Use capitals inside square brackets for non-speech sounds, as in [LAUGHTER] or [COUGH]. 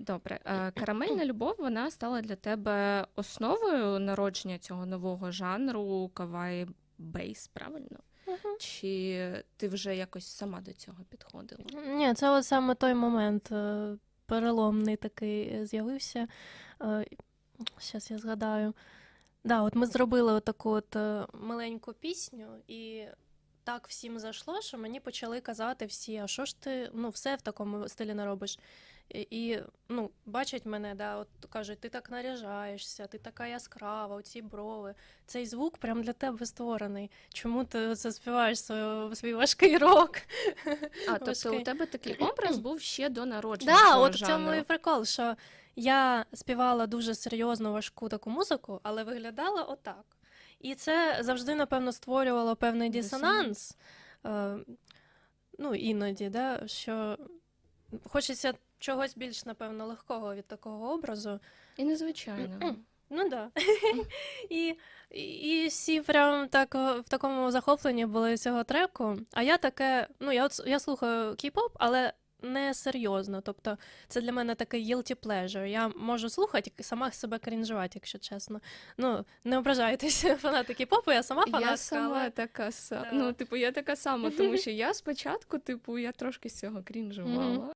Добре, Е, карамельна любов вона стала для тебе основою народження цього нового жанру кавай бейс, правильно? Чи ти вже якось сама до цього підходила? Ні, це от саме той момент е, переломний такий е, з'явився. Зараз я згадаю. Да, от ми зробили таку от маленьку пісню, і так всім зайшло, що мені почали казати всі, а що ж ти ну, все в такому стилі не робиш. І, і ну, бачать мене, да, от кажуть, ти так наряжаєшся, ти така яскрава, оці брови. Цей звук прям для тебе створений. Чому ти це співаєш свій, свій важкий рок? А, тобто Важкий. у тебе такий образ був ще до народження Да, цього от в цьому і прикол, що я співала дуже серйозну важку таку музику, але виглядала отак. І це завжди, напевно, створювало певний Дисонанс. дисонанс. Е, ну, іноді, да, що хочеться чогось більш, напевно, легкого від такого образу. І незвичайно. Ну да. [LAUGHS] і, і, і всі прям так в такому захопленні були цього треку. А я таке, ну я от я слухаю кей-поп, але не серйозно. Тобто, це для мене такий guilty pleasure. Я можу слухати і сама себе крінжувати, якщо чесно. Ну, не ображайтеся, [LAUGHS] фанатики кей-попу, я сама фанатка. Я сама але... така сама. Да. Ну, типу, я така сама, тому [LAUGHS] що я спочатку, типу, я трошки з цього крінжувала.